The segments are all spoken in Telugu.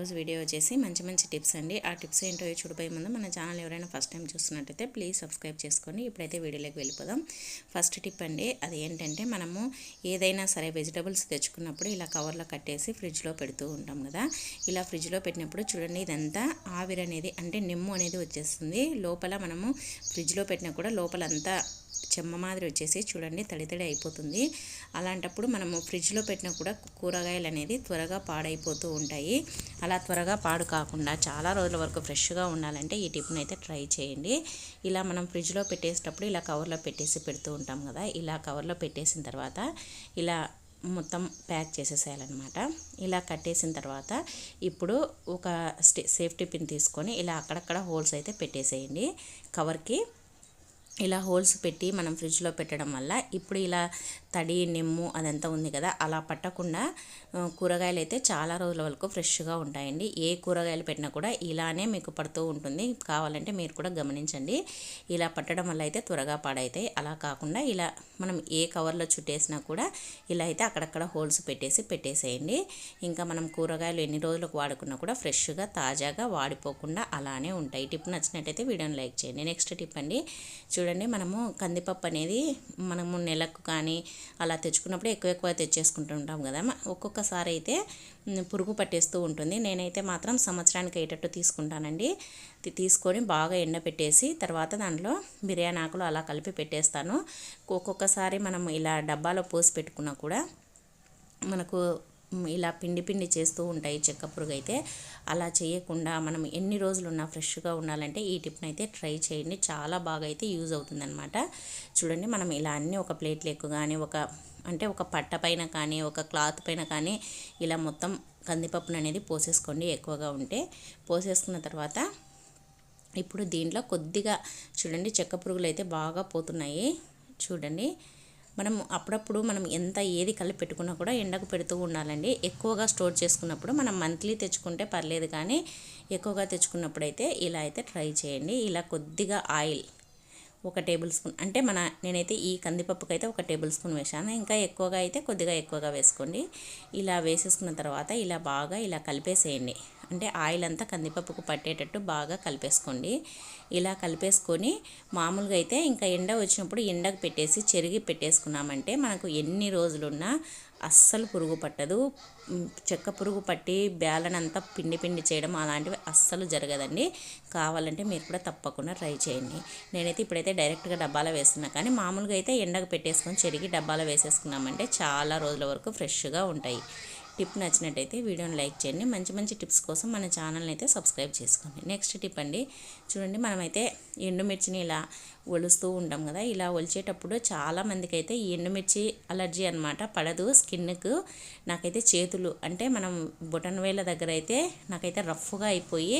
ఈరోజు వీడియో వచ్చేసి మంచి మంచి టిప్స్ అండి. ఆ టిప్స్ ఏంటో చూడబోయే ముందు మన ఛానల్ ఎవరైనా ఫస్ట్ టైం చూస్తున్నట్టయితే ప్లీజ్ సబ్స్క్రైబ్ చేసుకోండి. ఇప్పుడైతే వీడియోలోకి వెళ్ళిపోదాం. ఫస్ట్ టిప్ అండి అది ఏంటంటే మనము ఏదైనా సరే వెజిటబుల్స్ తెచ్చుకున్నప్పుడు ఇలా కవర్లో కట్టేసి ఫ్రిడ్జ్లో పెడుతూ ఉంటాం కదా. ఇలా ఫ్రిడ్జ్లో పెట్టినప్పుడు చూడండి ఇదంతా ఆవిరి అనేది అంటే నిమ్ము అనేది వచ్చేస్తుంది. లోపల మనము ఫ్రిడ్జ్లో పెట్టినా కూడా లోపలంతా చెమ్మ మాదిరి వచ్చేసి చూడండి తడి తడి అయిపోతుంది. అలాంటప్పుడు మనము ఫ్రిడ్జ్లో పెట్టినా కూడా కూరగాయలు అనేది త్వరగా పాడైపోతూ ఉంటాయి. అలా త్వరగా పాడు కాకుండా చాలా రోజుల వరకు ఫ్రెష్గా ఉండాలంటే ఈ టిప్ని అయితే ట్రై చేయండి. ఇలా మనం ఫ్రిడ్జ్లో పెట్టేసేటప్పుడు ఇలా కవర్లో పెట్టేసి పెడుతూ ఉంటాం కదా ఇలా కవర్లో పెట్టేసిన తర్వాత ఇలా మొత్తం ప్యాక్ చేసేసేయాలన్నమాట. ఇలా కట్టేసిన తర్వాత ఇప్పుడు ఒక స్టే సేఫ్టీ పిన్ తీసుకొని ఇలా అక్కడక్కడ హోల్స్ అయితే పెట్టేసేయండి. కవర్కి ఇలా హోల్స్ పెట్టి మనం ఫ్రిడ్జ్లో పెట్టడం వల్ల ఇప్పుడు ఇలా తడి నిమ్ము అదంతా ఉంది కదా అలా పట్టకుండా కూరగాయలు అయితే చాలా రోజుల వరకు ఫ్రెష్గా ఉంటాయండి. ఏ కూరగాయలు పెట్టినా కూడా ఇలానే మీకు పడుతూ ఉంటుంది. కావాలంటే మీరు కూడా గమనించండి. ఇలా పట్టడం వల్ల అయితే త్వరగా పాడైతాయి. అలా కాకుండా ఇలా మనం ఏ కవర్లో చుట్టేసినా కూడా ఇలా అయితే అక్కడక్కడ హోల్స్ పెట్టేసి పెట్టేసేయండి. ఇంకా మనం కూరగాయలు ఎన్ని రోజులకు వాడుకున్నా కూడా ఫ్రెష్గా తాజాగా వాడిపోకుండా అలానే ఉంటాయి. టిప్ నచ్చినట్టయితే వీడియోని లైక్ చేయండి. నెక్స్ట్ టిప్ అండి చూడండి మనము కందిపప్పు అనేది మనము నెలకు కానీ అలా తెచ్చుకున్నప్పుడు ఎక్కువ ఎక్కువ తెచ్చేసుకుంటూ ఉంటాం కదా. ఒక్కొక్కసారి అయితే పురుగు పట్టేస్తూ ఉంటుంది. నేనైతే మాత్రం సంవత్సరానికి అయ్యేటట్టు తీసుకుంటానండి. తీసుకొని బాగా ఎండపెట్టేసి తర్వాత దాంట్లో బిర్యానీ ఆకులు అలా కలిపి పెట్టేస్తాను. ఒక్కొక్కసారి మనం ఇలా డబ్బాలో పోసి పెట్టుకున్నా కూడా మనకు ఇలా పిండి పిండి చేస్తూ ఉంటాయి చెక్క పురుగు అయితే అలా చేయకుండా మనం ఎన్ని రోజులు ఉన్నా ఫ్రెష్గా ఉండాలంటే ఈ టిప్ని అయితే ట్రై చేయండి. చాలా బాగా అయితే యూజ్ అవుతుందన్నమాట. చూడండి మనం ఇలా అన్నీ ఒక ప్లేట్ కానీ ఒక అంటే ఒక పట్ట పైన కానీ ఒక క్లాత్ పైన కానీ ఇలా మొత్తం కందిపప్పును అనేది పోసేసుకోండి ఎక్కువగా ఉంటే. పోసేసుకున్న తర్వాత ఇప్పుడు దీంట్లో కొద్దిగా చూడండి చెక్క పురుగులు అయితే బాగా పోతున్నాయి. చూడండి మనం అప్పుడప్పుడు మనం ఎంత ఏది కలిపి పెట్టుకున్నా కూడా ఎండకు పెడుతూ ఉండాలండి. ఎక్కువగా స్టోర్ చేసుకున్నప్పుడు మనం మంత్లీ తెచ్చుకుంటే పర్లేదు కానీ ఎక్కువగా తెచ్చుకున్నప్పుడు అయితే ఇలా అయితే ట్రై చేయండి. ఇలా కొద్దిగా ఆయిల్ ఒక టేబుల్ స్పూన్ అంటే మన నేనైతే ఈ కందిపప్పుకి అయితే ఒక టేబుల్ స్పూన్ వేసాను ఇంకా ఎక్కువగా అయితే కొద్దిగా ఎక్కువగా వేసుకోండి. ఇలా వేసేసుకున్న తర్వాత ఇలా బాగా ఇలా కలిపేసేయండి. అంటే ఆయిల్ అంతా కందిపప్పుకు పట్టేటట్టు బాగా కలిపేసుకోండి. ఇలా కలిపేసుకొని మామూలుగా అయితే ఇంకా ఎండ వచ్చినప్పుడు ఎండకు పెట్టేసి చెరిగి పెట్టేసుకున్నామంటే మనకు ఎన్ని రోజులున్నా అస్సలు పురుగు పట్టదు. చెక్క పురుగు పట్టి బేలనంతా పిండి పిండి చేయడం అలాంటివి అస్సలు జరగదండి. కావాలంటే మీరు కూడా తప్పకుండా ట్రై చేయండి. నేనైతే ఇప్పుడైతే డైరెక్ట్గా డబ్బాలో వేస్తున్నా కానీ మామూలుగా అయితే ఎండకు పెట్టేసుకొని చెరిగి డబ్బాలో వేసేసుకున్నామంటే చాలా రోజుల వరకు ఫ్రెష్గా ఉంటాయి. టిప్ నచ్చినట్టయితే వీడియోని లైక్ చేయండి. మంచి మంచి టిప్స్ కోసం మన ఛానల్ని అయితే సబ్స్క్రైబ్ చేసుకోండి. నెక్స్ట్ టిప్ అండి. చూడండి మనమైతే ఎండుమిర్చిని ఇలా ఒలుస్తూ ఉంటాం కదా ఇలా ఒలిచేటప్పుడు చాలామందికి అయితే ఈ ఎండుమిర్చి అలర్జీ అనమాట పడదు. స్కిన్కు నాకైతే చేతులు అంటే మనం బొటన్ వేల దగ్గర అయితే నాకైతే రఫ్గా అయిపోయి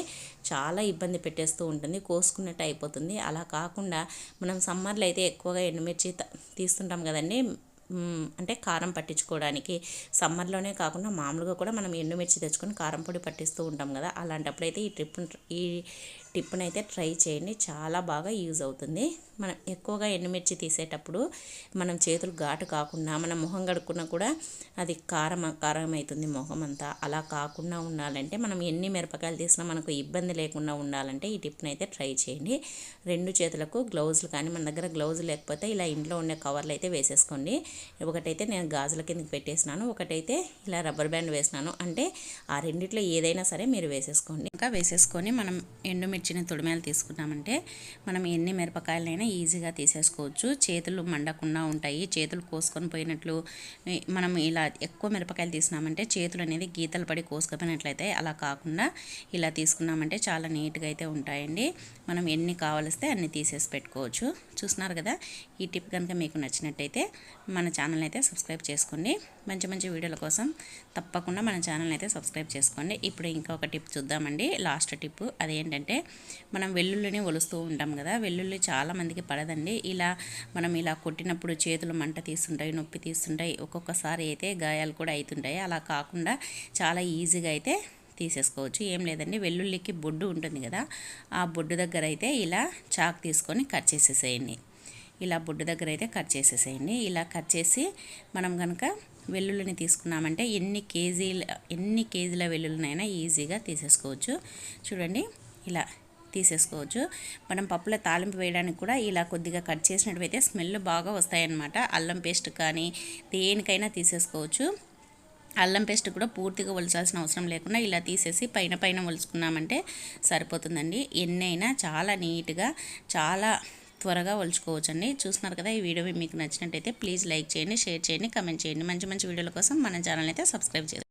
చాలా ఇబ్బంది పెట్టేస్తూ ఉంటుంది కోసుకున్నట్టు అయిపోతుంది. అలా కాకుండా మనం సమ్మర్లో అయితే ఎక్కువగా ఎండుమిర్చి తీస్తుంటాం కదండి. అంటే కారం పట్టించుకోవడానికి. సమ్మర్లోనే కాకుండా మామూలుగా కూడా మనం ఎండుమిర్చి తెచ్చుకొని కారం పొడి పట్టిస్తూ ఉంటాం కదా. అలాంటప్పుడు అయితే ఈ ట్రిప్ ఈ టిప్ని అయితే ట్రై చేయండి. చాలా బాగా యూజ్ అవుతుంది. మనం ఎక్కువగా ఎండుమిర్చి తీసేటప్పుడు మనం చేతులు ఘాటు కాకుండా మనం మొహం కడుక్కున్నా కూడా అది కారం కారం అవుతుంది మొహం అంతా అలా కాకుండా ఉండాలంటే మనం ఎన్ని మిరపకాయలు తీసినా మనకు ఇబ్బంది లేకుండా ఉండాలంటే ఈ టిప్ని అయితే ట్రై చేయండి. రెండు చేతులకు గ్లౌజులు కానీ మన దగ్గర గ్లౌజ్ లేకపోతే ఇలా ఇంట్లో ఉండే కవర్లు అయితే వేసేసుకోండి. ఒకటైతే నేను గాజుల కిందకి పెట్టేసినాను. ఒకటైతే ఇలా రబ్బర్ బ్యాండ్ వేసినాను. అంటే ఆ రెండిట్లో ఏదైనా సరే మీరు వేసేసుకోండి. ఇంకా వేసేసుకొని మనం ఎండుమిర్చి ఇచ్చిన తొడిమేలు తీసుకున్నామంటే మనం ఎన్ని మిరపకాయలైనా ఈజీగా తీసేసుకోవచ్చు. చేతులు మండకుండా ఉంటాయి. చేతులు కోసుకొని పోయినట్లు మనం ఇలా ఎక్కువ మిరపకాయలు తీసినామంటే చేతులు అనేది గీతలు పడి కోసుకుపోయినట్లయితే అలా కాకుండా ఇలా తీసుకున్నామంటే చాలా నీట్గా అయితే ఉంటాయండి. మనం ఎన్ని కావలిస్తే అన్ని తీసేసి పెట్టుకోవచ్చు. చూస్తున్నారు కదా? ఈ టిప్ కనుక మీకు నచ్చినట్టయితే మన ఛానల్ అయితే సబ్స్క్రైబ్ చేసుకోండి. మంచి మంచి వీడియోల కోసం తప్పకుండా మన ఛానల్ అయితే సబ్స్క్రైబ్ చేసుకోండి. ఇప్పుడు ఇంకొక టిప్ చూద్దామండి. లాస్ట్ టిప్ అదేంటంటే మనం వెల్లుల్లిని ఒలుస్తూ ఉంటాం కదా వెల్లుల్లి చాలామందికి పడదండి. ఇలా మనం ఇలా కొట్టినప్పుడు చేతులు మంట తీస్తుంటాయి నొప్పి తీస్తుంటాయి ఒక్కొక్కసారి అయితే గాయాలు కూడా అవుతుంటాయి అలా కాకుండా చాలా ఈజీగా అయితే తీసేసుకోవచ్చు. ఏం లేదండి వెల్లుల్లికి బొడ్డు ఉంటుంది కదా ఆ బొడ్డు దగ్గర అయితే ఇలా చాక్ తీసుకొని కట్ చేసేసేయండి. ఇలా బొడ్డు దగ్గర అయితే కట్ చేసేసేయండి. ఇలా కట్ చేసి మనం కనుక వెల్లుల్లిని తీసుకున్నామంటే ఎన్ని కేజీల ఎన్ని కేజీల వెల్లుల్లినైనా ఈజీగా తీసేసుకోవచ్చు. చూడండి ఇలా తీసేసుకోవచ్చు. మనం పప్పుల తాలింపు వేయడానికి కూడా ఇలా కొద్దిగా కట్ చేసినట్టువైతే స్మెల్ బాగా వస్తాయన్నమాట. అల్లం పేస్ట్ కానీ దేనికైనా తీసేసుకోవచ్చు. అల్లం పేస్ట్ కూడా పూర్తిగా ఒలచాల్సిన అవసరం లేకుండా ఇలా తీసేసి పైన పైన ఒలుచుకున్నామంటే సరిపోతుందండి. ఎన్నైనా చాలా నీట్గా చాలా త్వరగా ఒలుచుకోవచ్చండి. చూస్తున్నారు కదా ఈ వీడియో మీకు నచ్చినట్టయితే ప్లీజ్ లైక్ చేయండి షేర్ చేయండి కమెంట్ చేయండి. మంచి మంచి వీడియోల కోసం మన ఛానల్ అయితే సబ్స్క్రైబ్ చేయండి.